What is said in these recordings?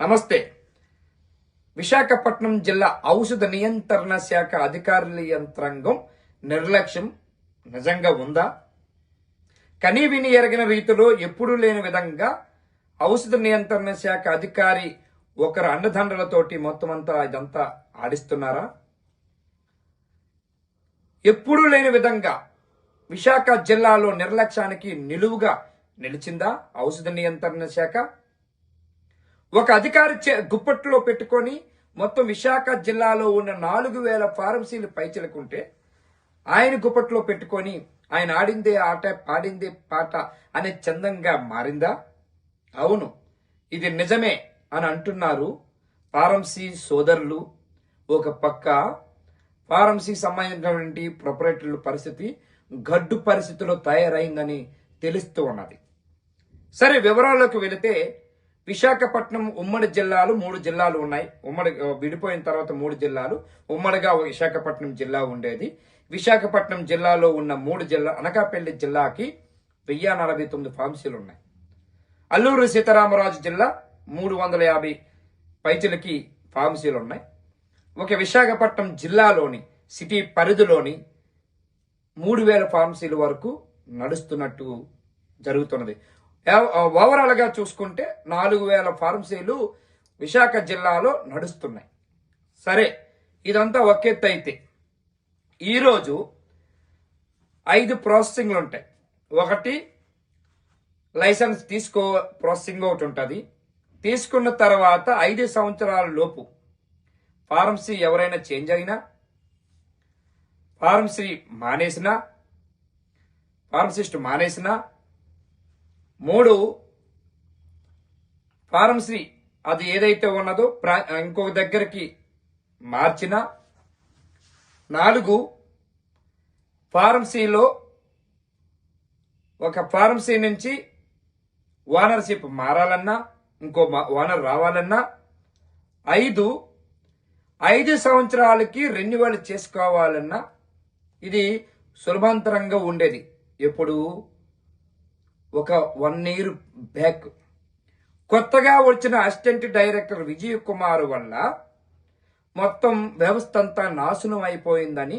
నమస్తే. విశాఖపట్నం జిల్లా ఔషధ నియంత్రణ శాఖ అధికారుల యంత్రాంగం నిర్లక్ష్యం నిజంగా ఉందా? కనీవిని ఎరగిన రీతిలో ఎప్పుడూ లేని విధంగా ఔషధ నియంత్రణ శాఖ అధికారి ఒకరు అండదండలతోటి మొత్తం అంతా ఇదంతా ఆడిస్తున్నారా? ఎప్పుడూ లేని విధంగా విశాఖ జిల్లాలో నిర్లక్ష్యానికి నిలువుగా నిలిచిందా ఔషధ నియంత్రణ శాఖ? ఒక అధికారి చే- గుప్పట్లో పెట్టుకొని మొత్తం విశాఖ జిల్లాలో ఉన్న నాలుగు వేల ఫార్మసీలు పైచిలకుంటే ఆయన గుప్పట్లో పెట్టుకొని ఆయన ఆడిందే ఆట పాడిందే పాట అనే చందంగా మారిందా? అవును ఇది నిజమే అని అంటున్నారు ఫార్మసీ సోదరులు. ఒక పక్క ఫార్మసీ సంబంధించినటువంటి ప్రొపరేటర్ల పరిస్థితి గడ్డు పరిస్థితిలో తయారైందని తెలుస్తూ ఉన్నది. సరే వివరాల్లోకి వెళితే విశాఖపట్నం ఉమ్మడి జిల్లాలు మూడు జిల్లాలు ఉన్నాయి. ఉమ్మడి విడిపోయిన తర్వాత మూడు జిల్లాలు. ఉమ్మడిగా విశాఖపట్నం జిల్లా ఉండేది. విశాఖపట్నం జిల్లాలో ఉన్న మూడు జిల్లా అనకాపల్లి జిల్లాకి వెయ్యి నలభై తొమ్మిది ఫార్మసీలు ఉన్నాయి. అల్లూరు సీతారామరాజు జిల్లా మూడు వందల యాభై పైచులకి ఫార్మసీలు ఉన్నాయి. ఒక విశాఖపట్నం జిల్లాలోని సిటీ పరిధిలోని మూడు వేల ఫార్మసీల వరకు నడుస్తున్నట్టు జరుగుతున్నది. ఓవరాల్గా చూసుకుంటే నాలుగు వేల ఫార్మసీలు విశాఖ జిల్లాలో నడుస్తున్నాయి. సరే ఇదంతా ఒకెత్తు అయితే ఈరోజు ఐదు ప్రాసెసింగ్లు ఉంటాయి ఒకటి లైసెన్స్ తీసుకో ప్రాసెసింగ్ ఒకటి ఉంటుంది తీసుకున్న తర్వాత ఐదు సంవత్సరాల లోపు ఫార్మసీ ఎవరైనా చేంజ్ అయినా ఫార్మసీ మానేసినా ఫార్మసిస్ట్ మానేసినా మూడు ఫార్మసీ అది ఏదైతే ఉన్నదో ప్రా- ఇంకొక దగ్గరికి మార్చిన. నాలుగు ఫార్మసీలో ఒక ఫార్మసీ నుంచి ఓనర్షిప్ మారాలన్నా ఇంకో మా- ఓనర్ రావాలన్నా. ఐదు ఐదు సంవత్సరాలకి రెన్యువల్ చేసుకోవాలన్నా ఇది సులభంతరంగా ఉండేది. ఎప్పుడు? ఒక వన్ ఇయర్ బ్యాక్ కొత్తగా వచ్చిన అసిస్టెంట్ డైరెక్టర్ విజయ్ కుమార్ వల్ల మొత్తం వ్యవస్థ అంతా నాశనం అయిపోయిందని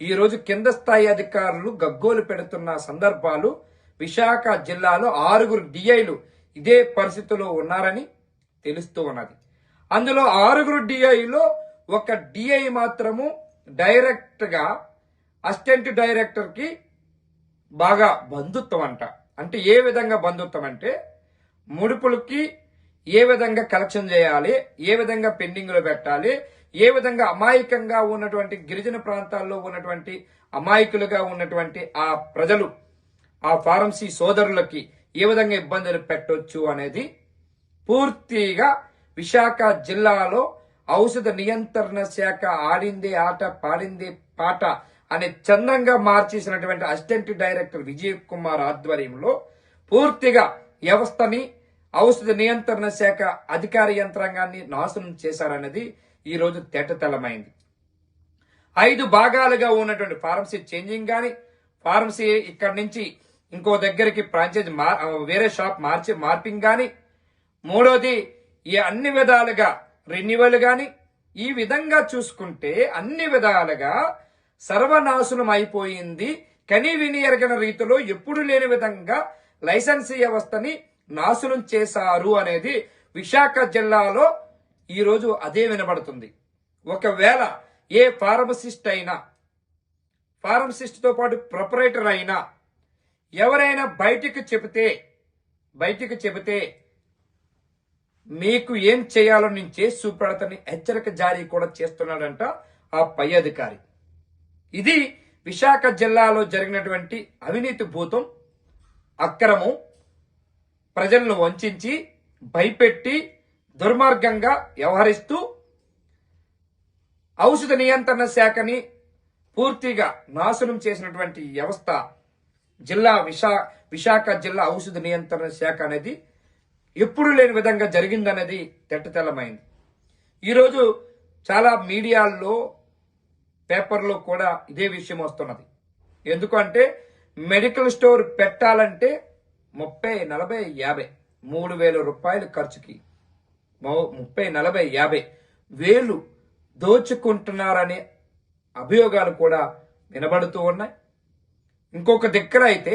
ఈరోజు కింద స్థాయి అధికారులు గగ్గోలు పెడుతున్న సందర్భాలు విశాఖ జిల్లాలో ఆరుగురు డిఐలు ఇదే పరిస్థితిలో ఉన్నారని తెలుస్తూ ఉన్నది. అందులో ఆరుగురు డిఐలో ఒక డిఐ మాత్రము డైరెక్ట్గా అసిస్టెంట్ డైరెక్టర్కి బాగా బంధుత్వం అంట. అంటే ఏ విధంగా బంధుత్వం అంటే ముడుపులకి ఏ విధంగా కలెక్షన్ చేయాలి ఏ విధంగా పెండింగ్లో పెట్టాలి ఏ విధంగా అమాయకంగా ఉన్నటువంటి గిరిజన ప్రాంతాల్లో ఉన్నటువంటి అమాయకులుగా ఉన్నటువంటి ఆ ప్రజలు ఆ ఫార్మసీ సోదరులకి ఏ విధంగా ఇబ్బందులు పెట్టొచ్చు అనేది పూర్తిగా విశాఖ జిల్లాలో ఔషధ నియంత్రణ శాఖ ఆడిందే ఆట పాడిందే పాట అనే చందంగా మార్చేసినటువంటి అసిస్టెంట్ డైరెక్టర్ విజయ్ కుమార్ ఆధ్వర్యంలో పూర్తిగా వ్యవస్థని ఔషధ నియంత్రణ శాఖ అధికార యంత్రాంగాన్ని నాశనం చేశారన్నది ఈ రోజు తేటతెల్లమైంది ఐదు భాగాలుగా ఉన్నటువంటి ఫార్మసీ చేంజింగ్ కానీ ఫార్మసీ ఇక్కడి నుంచి ఇంకో దగ్గరికి ఫ్రాంచైజ్ వేరే షాప్ మార్చి మార్పింగ్ కానీ మూడోది ఈ అన్ని విధాలుగా రెన్యువల్ గాని ఈ విధంగా చూసుకుంటే అన్ని విధాలుగా సర్వనాశనం అయిపోయింది. కని విని ఎరగిన రీతిలో ఎప్పుడు లేని విధంగా లైసెన్సీ వ్యవస్థని నాశనం చేశారు అనేది విశాఖ జిల్లాలో ఈ రోజు అదే వినబడుతుంది. ఒకవేళ ఏ ఫార్మసిస్ట్ అయినా ఫార్మసిస్ట్తో పాటు ప్రొపరేటర్ అయినా ఎవరైనా బయటికి చెబితే బయటికి చెబితే మీకు ఏం చేయాలో నేను చేసి చూపెడతాని హెచ్చరిక జారీ కూడా చేస్తున్నాడంట ఆ పై అధికారి. ఇది విశాఖ జిల్లాలో జరిగినటువంటి అవినీతి భూతం అక్రమం ప్రజలను వంచి భయపెట్టి దుర్మార్గంగా వ్యవహరిస్తూ ఔషధ నియంత్రణ శాఖని పూర్తిగా నాశనం చేసినటువంటి వ్యవస్థ జిల్లా విశా విశాఖ జిల్లా ఔషధ నియంత్రణ శాఖ అనేది ఎప్పుడు లేని విధంగా జరిగిందనేది తెట్టతెల్లమైంది ఈరోజు చాలా మీడియాల్లో పేపర్లో కూడా ఇదే విషయం వస్తున్నది. ఎందుకంటే మెడికల్ స్టోర్ పెట్టాలంటే ముప్పై నలభై యాభై మూడు వేల రూపాయలు ఖర్చుకి. ముప్పై నలభై యాభై వేలు దోచుకుంటున్నారనే అభియోగాలు కూడా వినబడుతూ ఉన్నాయి. ఇంకొక దగ్గర అయితే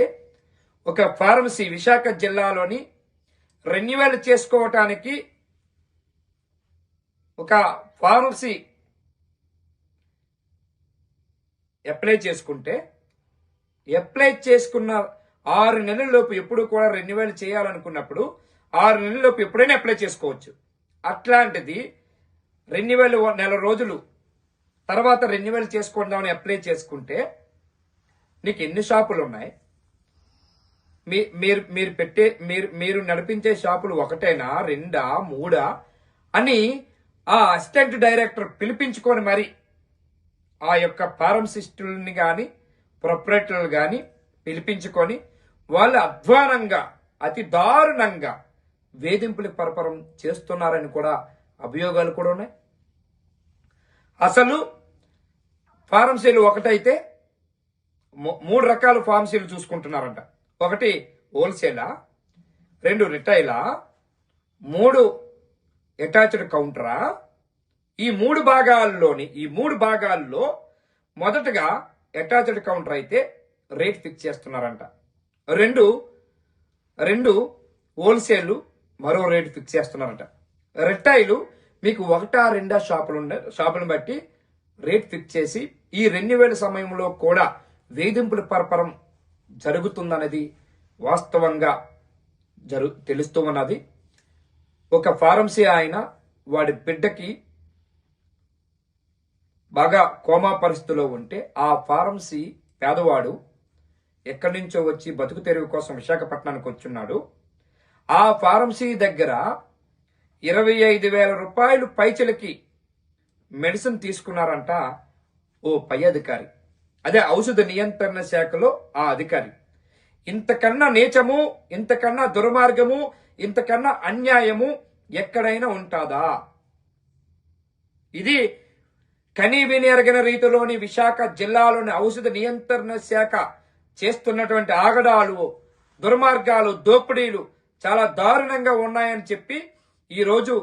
ఒక ఫార్మసీ విశాఖ జిల్లాలోని రెన్యువల్ చేసుకోవటానికి ఒక ఫార్మసీ అప్లై చేసుకుంటే అప్లై చేసుకున్న ఆరు నెలల్లోపు ఎప్పుడు కూడా రెన్యువల్ చేయాలనుకున్నప్పుడు ఆరు నెలల్లోపు ఎప్పుడైనా అప్లై చేసుకోవచ్చు. అట్లాంటిది రెన్యువల్ నెల రోజులు తర్వాత రెన్యువల్ చేసుకుందామని అప్లై చేసుకుంటే నీకు ఎన్ని షాపులు ఉన్నాయి? మీ మీరు మీరు పెట్టే మీరు మీరు నడిపించే షాపులు ఒకటేనా రెండా మూడా అని ఆ అసిస్టెంట్ డైరెక్టర్ పిలిపించుకొని మరి ఆ యొక్క ఫార్మసిస్టుల్ని కానీ ప్రొపరేటర్లు కానీ పిలిపించుకొని వాళ్ళు అధ్వానంగా అతి దారుణంగా వేధింపులకు పరపరం చేస్తున్నారని కూడా అభియోగాలు కూడా ఉన్నాయి. అసలు ఫార్మసీలు ఒకటైతే మూ- మూడు రకాల ఫార్మసీలు చూసుకుంటున్నారంట. ఒకటి హోల్సేలా రెండు రిటైలా మూడు అటాచ్డ్ కౌంటరా ఈ మూడు భాగాల్లోని ఈ మూడు భాగాల్లో మొదటగా అటాచ్డ్ కౌంటర్ అయితే రేట్ ఫిక్స్ చేస్తున్నారంట. రెండు రెండు హోల్సేల్ మరో రేట్ ఫిక్స్ చేస్తున్నారంట. రిటైలు మీకు ఒకటా రెండా షాపులు ఉండే షాపులను బట్టి రేట్ ఫిక్స్ చేసి ఈ రెన్యువల్ సమయంలో కూడా వేధింపుల పరపరం జరుగుతుందన్నది వాస్తవంగా జరు తెలుస్తూ ఉన్నది. ఒక ఫార్మసీ ఆయన వాడి బిడ్డకి బాగా కోమా పరిస్థితిలో ఉంటే ఆ ఫార్మసీ పేదవాడు ఎక్కడి నుంచో వచ్చి బతుకు తెరువు కోసం విశాఖపట్నానికి వచ్చున్నాడు. ఆ ఫార్మసీ దగ్గర ఇరవై ఐదు వేల రూపాయలు పైచలకి మెడిసిన్ తీసుకున్నారంట ఓ పై అధికారి. అదే ఔషధ నియంత్రణ శాఖలో ఆ అధికారి. ఇంతకన్నా నీచము ఇంతకన్నా దుర్మార్గము ఇంతకన్నా అన్యాయము ఎక్కడైనా ఉంటుందా? ఇది కనీ వినియరగిన రీతిలోని విశాఖ జిల్లాలోని ఔషధ నియంత్రణ శాఖ చేస్తున్నటువంటి ఆగడాలు దుర్మార్గాలు దోపిడీలు చాలా దారుణంగా ఉన్నాయని చెప్పి ఈరోజు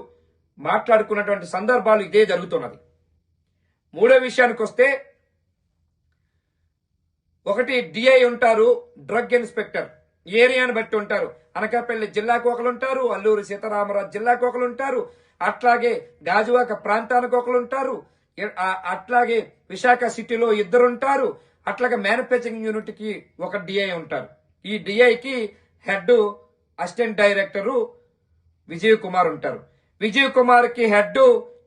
మాట్లాడుకున్నటువంటి సందర్భాలు ఇదే జరుగుతున్నది. మూడో విషయానికి వస్తే ఒకటి డిఐ ఉంటారు డ్రగ్ ఇన్స్పెక్టర్. ఏరియాని బట్టి ఉంటారు. అనకాపల్లి జిల్లాకు ఒకరు ఉంటారు అల్లూరు సీతారామరాజు జిల్లాకు ఒకరు ఉంటారు అట్లాగే గాజువాక ప్రాంతానికి ఒకరు ఉంటారు అట్లాగే విశాఖ సిటీలో ఇద్దరు ఉంటారు అట్లాగే మ్యానుఫ్యాక్చరింగ్ యూనిట్కి ఒక డిఐ ఉంటారు. ఈ డిఐకి head assistant director Vijay Kumar ఉంటారు. విజయ్ కుమార్కి హెడ్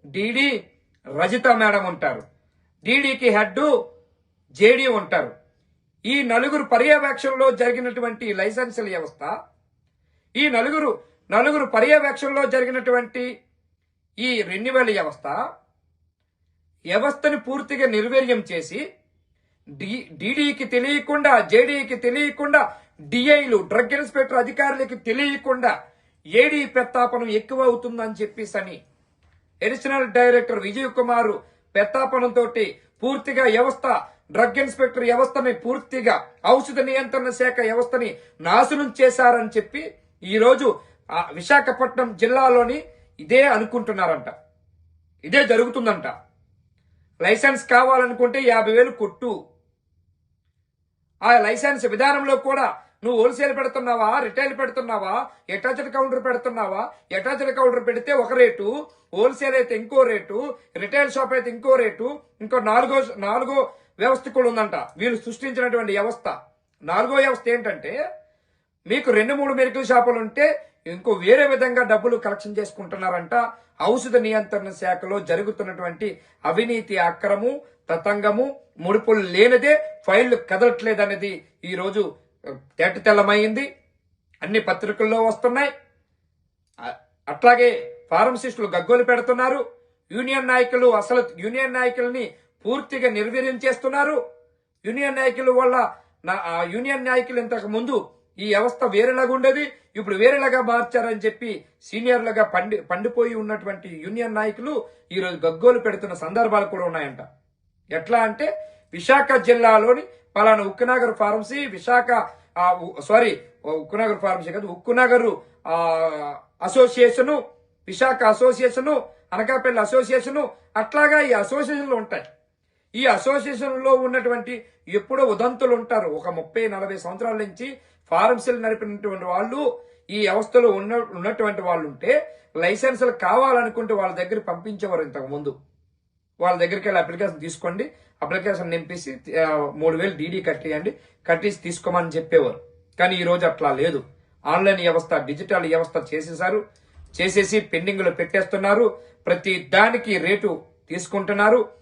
డిడి రజిత మేడం ఉంటారు. డిడికి హెడ్ జేడి ఉంటారు. ఈ నలుగురు పర్యవేక్షణలో జరిగినటువంటి లైసెన్సుల వ్యవస్థ ఈ నలుగురు నలుగురు పర్యవేక్షణలో జరిగినటువంటి ఈ రెన్యువల్ వ్యవస్థ వ్యవస్థని పూర్తిగా నిర్వీర్యం చేసి డి- డీడీకి తెలియకుండా జేడీకి తెలియకుండా డిఐలు డ్రగ్ ఇన్స్పెక్టర్ అధికారులకి తెలియకుండా ఏడీ పెత్తాపనం ఎక్కువ అవుతుందని చెప్పేసి అని అడిషనల్ డైరెక్టర్ విజయ్ కుమార్ పెత్తాపనంతో పూర్తిగా వ్యవస్థ డ్రగ్ ఇన్స్పెక్టర్ వ్యవస్థని పూర్తిగా ఔషధ నియంత్రణ శాఖ వ్యవస్థని నాశనం చేశారని చెప్పి ఈరోజు విశాఖపట్నం జిల్లాలోని ఇదే అనుకుంటున్నారంట. ఇదే జరుగుతుందంట. లైసెన్స్ కావాలనుకుంటే యాభై వేలు కొట్టు. ఆ లైసెన్స్ విధానంలో కూడా నువ్వు హోల్సేల్ పెడుతున్నావా రిటైల్ పెడుతున్నావా అటాచ్డ్ కౌంటర్ పెడుతున్నావా? అటాచ్డ్ కౌంటర్ పెడితే ఒక రేటు హోల్సేల్ అయితే ఇంకో రేటు రిటైల్ షాప్ అయితే ఇంకో రేటు ఇంకో నాలుగో నాలుగో వ్యవస్థ కూడా ఉందంట. వీళ్ళు సృష్టించినటువంటి వ్యవస్థ. నాలుగో వ్యవస్థ ఏంటంటే మీకు రెండు మూడు మెడికల్ షాపులు ఉంటే ఇంకో వేరే విధంగా డబ్బులు కలెక్షన్ చేసుకుంటున్నారంట. ఔషధ నియంత్రణ శాఖలో జరుగుతున్నటువంటి అవినీతి అక్రము తతంగము ముడుపులు లేనిదే ఫైళ్ళు కదలట్లేదనేది ఈరోజు తేటతెల్లమైంది. అన్ని పత్రికల్లో వస్తున్నాయి. అట్లాగే ఫార్మసిస్టులు గగ్గోలు పెడుతున్నారు. యూనియన్ నాయకులు అసలు యూనియన్ నాయకుల్ని పూర్తిగా నిర్వీర్యం చేస్తున్నారు. యూనియన్ నాయకుల వల్ల నా ఆ యూనియన్ నాయకులు ఇంతకు ముందు ఈ వ్యవస్థ వేరేలాగా ఉండేది. ఇప్పుడు వేరేలాగా మార్చారని చెప్పి సీనియర్లుగా పండి పండిపోయి ఉన్నటువంటి యూనియన్ నాయకులు ఈరోజు గగ్గోలు పెడుతున్న సందర్భాలు కూడా ఉన్నాయంట. ఎట్లా అంటే విశాఖ జిల్లాలోని పలానా Ukkunagar pharmacy Visakha sorry Ukkunagar pharmacy కాదు Ukkunagar association Visakha association Anakapalli association అట్లాగా ఈ అసోసియేషన్లు ఉంటాయి. ఈ అసోసియేషన్లో ఉన్నటువంటి ఎప్పుడో ఉదంతులు ఉంటారు. ఒక ముప్పై నలభై సంవత్సరాల నుంచి ఫార్మసీలు నడిపినటువంటి వాళ్ళు ఈ వ్యవస్థలో ఉన్న ఉన్నటువంటి వాళ్ళు ఉంటే లైసెన్సులు కావాలనుకుంటే వాళ్ళ దగ్గర పంపించేవారు ఇంతకుముందు. వాళ్ళ దగ్గరికి వెళ్ళి అప్లికేషన్ తీసుకోండి. అప్లికేషన్ నింపేసి మూడు వేలు డీడీ కట్టేయండి. కట్టేసి తీసుకోమని చెప్పేవారు. కానీ ఈ రోజు అట్లా లేదు. ఆన్లైన్ వ్యవస్థ డిజిటల్ వ్యవస్థ చేసేసారు చేసేసి పెండింగ్లో పెట్టేస్తున్నారు. ప్రతి దానికి రేటు తీసుకుంటున్నారు.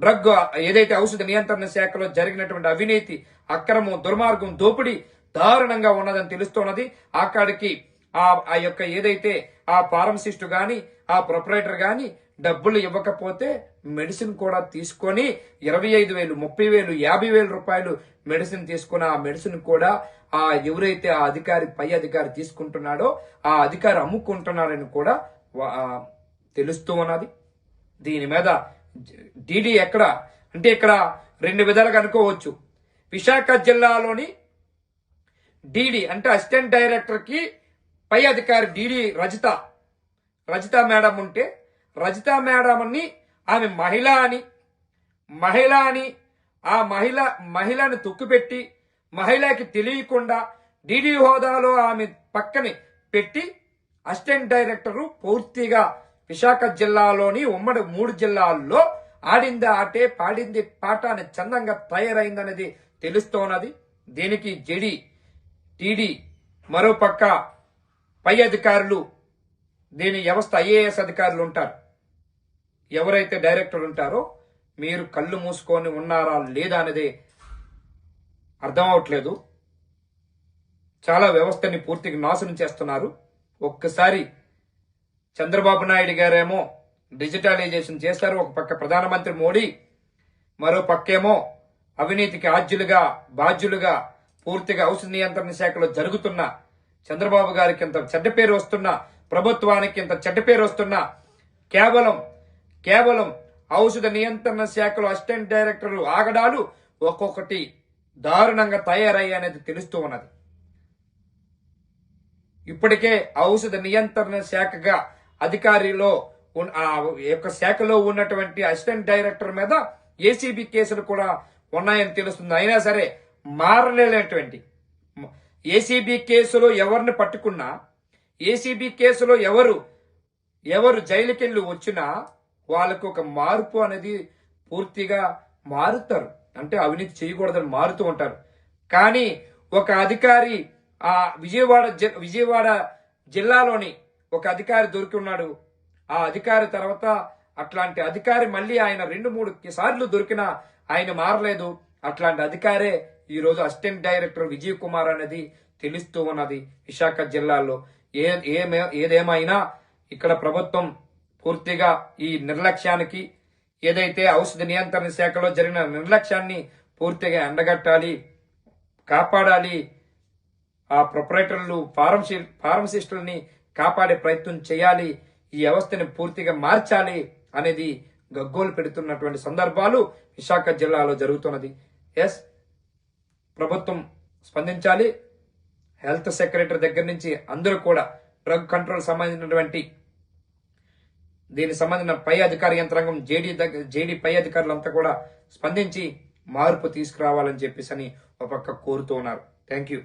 డ్రగ్ ఏదైతే ఔషధ నియంత్రణ శాఖలో జరిగినటువంటి అవినీతి అక్రమం దుర్మార్గం దోపిడీ దారుణంగా ఉన్నదని తెలుస్తున్నది. అక్కడికి ఆ ఆ యొక్క ఏదైతే ఆ ఫార్మసిస్ట్ గాని ఆ ప్రొపరేటర్ గాని డబ్బులు ఇవ్వకపోతే మెడిసిన్ కూడా తీసుకొని ఇరవై ఐదు వేలు ముప్పై వేలు యాభై వేల రూపాయలు మెడిసిన్ తీసుకుని ఆ మెడిసిన్ కూడా ఆ ఎవరైతే ఆ అధికారి పై అధికారి తీసుకుంటున్నాడో ఆ అధికారి అమ్ముకుంటున్నాడని కూడా తెలుస్తూ ఉన్నది దీని మీద డీడీ ఎక్కడ? అంటే ఇక్కడ రెండు విధాలుగా అనుకోవచ్చు. విశాఖ జిల్లాలోని డీడీ అంటే అసిస్టెంట్ డైరెక్టర్కి పై అధికారి డీడీ రజిత. రజిత మేడం ఉంటే రజిత మేడంని ఆమె మహిళ అని మహిళ అని ఆ మహిళ మహిళని తొక్కుపెట్టి మహిళకి తెలియకుండా డీడీ హోదాలో ఆమె పక్కని పెట్టి అసిస్టెంట్ డైరెక్టరు పూర్తిగా విశాఖ జిల్లాలోని ఉమ్మడి మూడు జిల్లాల్లో ఆడింది ఆటే పాడింది పాట అని చందంగా తయారైందనేది తెలుస్తోన్నది. దీనికి జడి టీడీ మరోపక్క పై అధికారులు దీని వ్యవస్థ ఐఏఎస్ అధికారులు ఉంటారు. ఎవరైతే డైరెక్టర్ ఉంటారో మీరు కళ్ళు మూసుకొని ఉన్నారా లేదా అనేది అర్థం అవట్లేదు. చాలా వ్యవస్థని పూర్తిగా నాశనం చేస్తున్నారు. ఒక్కసారి చంద్రబాబు నాయుడు గారేమో డిజిటలైజేషన్ చేశారు. ఒక పక్క ప్రధానమంత్రి మోడీ మరో పక్కేమో అవినీతికి ఆద్యులుగా బాధ్యులుగా పూర్తిగా ఔషధ నియంత్రణ శాఖలో జరుగుతున్న చంద్రబాబు గారికి ఇంత చెడ్డ పేరు వస్తున్న ప్రభుత్వానికి ఇంత చెడ్డ పేరు వస్తున్న కేవలం కేవలం ఔషధ నియంత్రణ శాఖలో అసిస్టెంట్ డైరెక్టర్లు ఆగడాలు ఒక్కొక్కటి దారుణంగా తయారయ్యాయనేది తెలుస్తూ ఉన్నది. ఇప్పటికే ఔషధ నియంత్రణ శాఖగా అధికారిలో ఆ యొక్క శాఖలో ఉన్నటువంటి అసిస్టెంట్ డైరెక్టర్ మీద ఏసీబీ కేసులు కూడా ఉన్నాయని తెలుస్తుంది. అయినా సరే మారలేనటువంటి ఏసీబీ కేసులో ఎవరిని పట్టుకున్నా ఏసీబీ కేసులో ఎవరు ఎవరు జైలుకెళ్ళి వచ్చినా వాళ్ళకు ఒక మార్పు అనేది పూర్తిగా మారుతారు. అంటే అవినీతి చేయకూడదని మారుతూ ఉంటారు. కానీ ఒక అధికారి ఆ విజయవాడ విజయవాడ జిల్లాలోని ఒక అధికారి దొరికి ఉన్నాడు. ఆ అధికారి తర్వాత అట్లాంటి అధికారి మళ్ళీ ఆయన రెండు మూడు సార్లు దొరికినా ఆయన మారలేదు. అట్లాంటి అధికారే ఈరోజు అసిస్టెంట్ డైరెక్టర్ విజయ్ కుమార్ అనేది తెలుస్తూ ఉన్నది విశాఖ జిల్లాలో. ఏ ఏమే ఏదేమైనా ఇక్కడ ప్రభుత్వం పూర్తిగా ఈ నిర్లక్ష్యానికి ఏదైతే ఔషధ నియంత్రణ శాఖలో జరిగిన నిర్లక్ష్యాన్ని పూర్తిగా ఎండగట్టాలి కాపాడాలి ఆ ప్రొపరేటర్లు ఫార్మసీ ఫార్మసిస్టులని కాపాడే ప్రయత్నం చేయాలి ఈ వ్యవస్థని పూర్తిగా మార్చాలి అనేది గగ్గోలు పెడుతున్నటువంటి సందర్భాలు విశాఖ జిల్లాలో జరుగుతున్నది. ఎస్ ప్రభుత్వం స్పందించాలి. హెల్త్ సెక్రటరీ దగ్గర నుంచి అందరూ కూడా డ్రగ్ కంట్రోల్ సంబంధించినటువంటి దీనికి సంబంధించిన పై అధికార యంత్రాంగం జేడీ దగ్గర జేడీ పై అధికారులంతా కూడా స్పందించి మార్పు తీసుకురావాలని చెప్పేసి అని ఒక పక్క కోరుతూ ఉన్నారు. Thank you.